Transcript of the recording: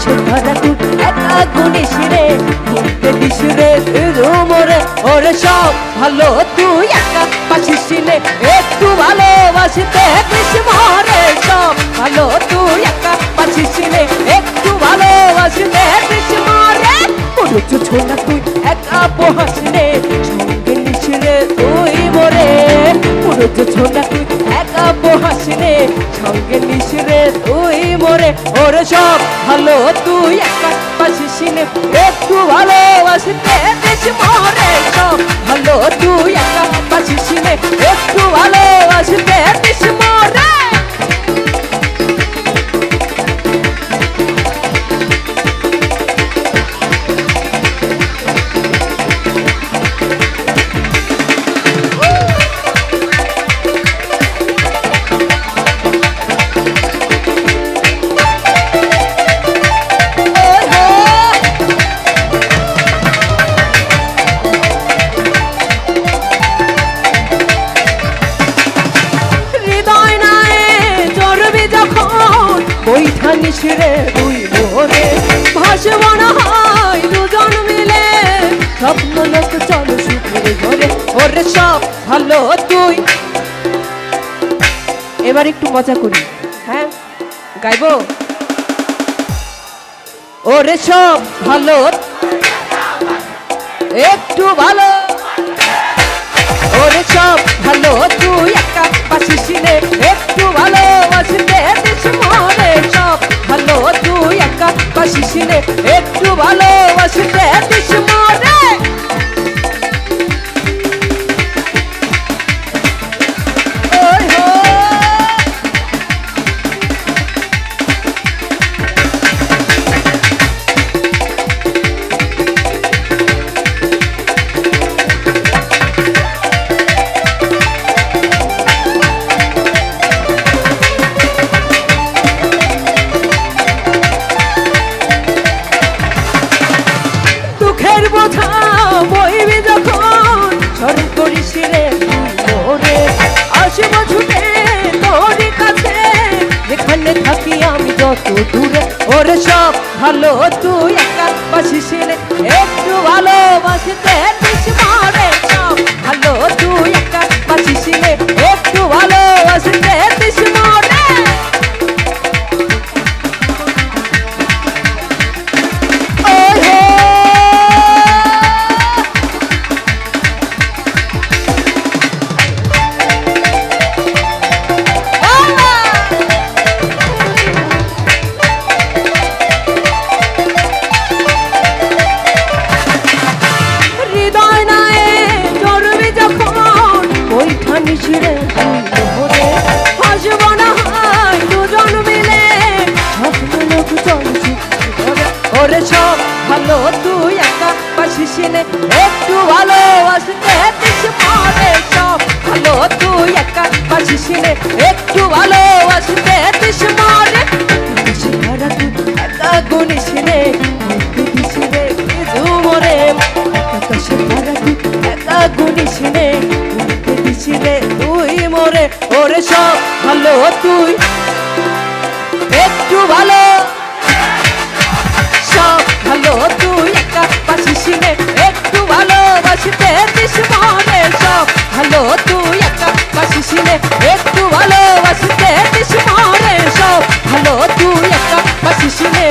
দেশে ধরা রে ঘুরতে দিস রে রুমরে সব ভালো, তুই একা পাশিস রে একটু ভালো, তুই একা পাশিস রে একটু ভালোবাসতে দিস মরে পুরুষ ছোনা তুই একা তুই মরে। পুরুষ ছোনা নে সঙ্গে নিস তুই মরে। ওরে সব ভালো, তুই একা পাশিস একটু ভালোবাসতে দিস মরে। সব ভালো যখন বৈঠা নিশিরে দুই মোরে ভাসব না হয় দুজন মিলে। স্বপ্ন লোক চল সুখের ঘরে। ওরে সব ভালো তুই। এবার একটু মজা করি। হ্যাঁ গাইবো? ওরে সব ভালো। একটু ভালো। ওরে সব ভালো তুই। একা নে একটু ভালোবাসতে আসব ছুটে তোর কাছে। যেখানে থাকি আমি যত দূরে। ওরে সব ভালো, তুই একা বাসিস একটু ভালোবাসতে দিস মারে সব ভালো, তুই সব ভালো তুই একা নে, একটু ভালোবাসতে দিস ভালো তুই একা পাশিস একটু ভালোবাসতে দিস মরে দিস ধরা তুই একা গুনিস দিস রে কিছু আকাশে ধরা তুই একা গুনিস রে সব ভালো তুই, একটু ভালো ಹಲೋ ತೂಯಕ್ಕ ಬಸಿಸಿಲೆ ಎತ್ತು ಹಲೋ ವಸಿತೆ ತಿಸುಮಾರೇಶೋ ಹಲೋ ತೂಯಕ್ಕ ಬಸಿಸಿಲೆ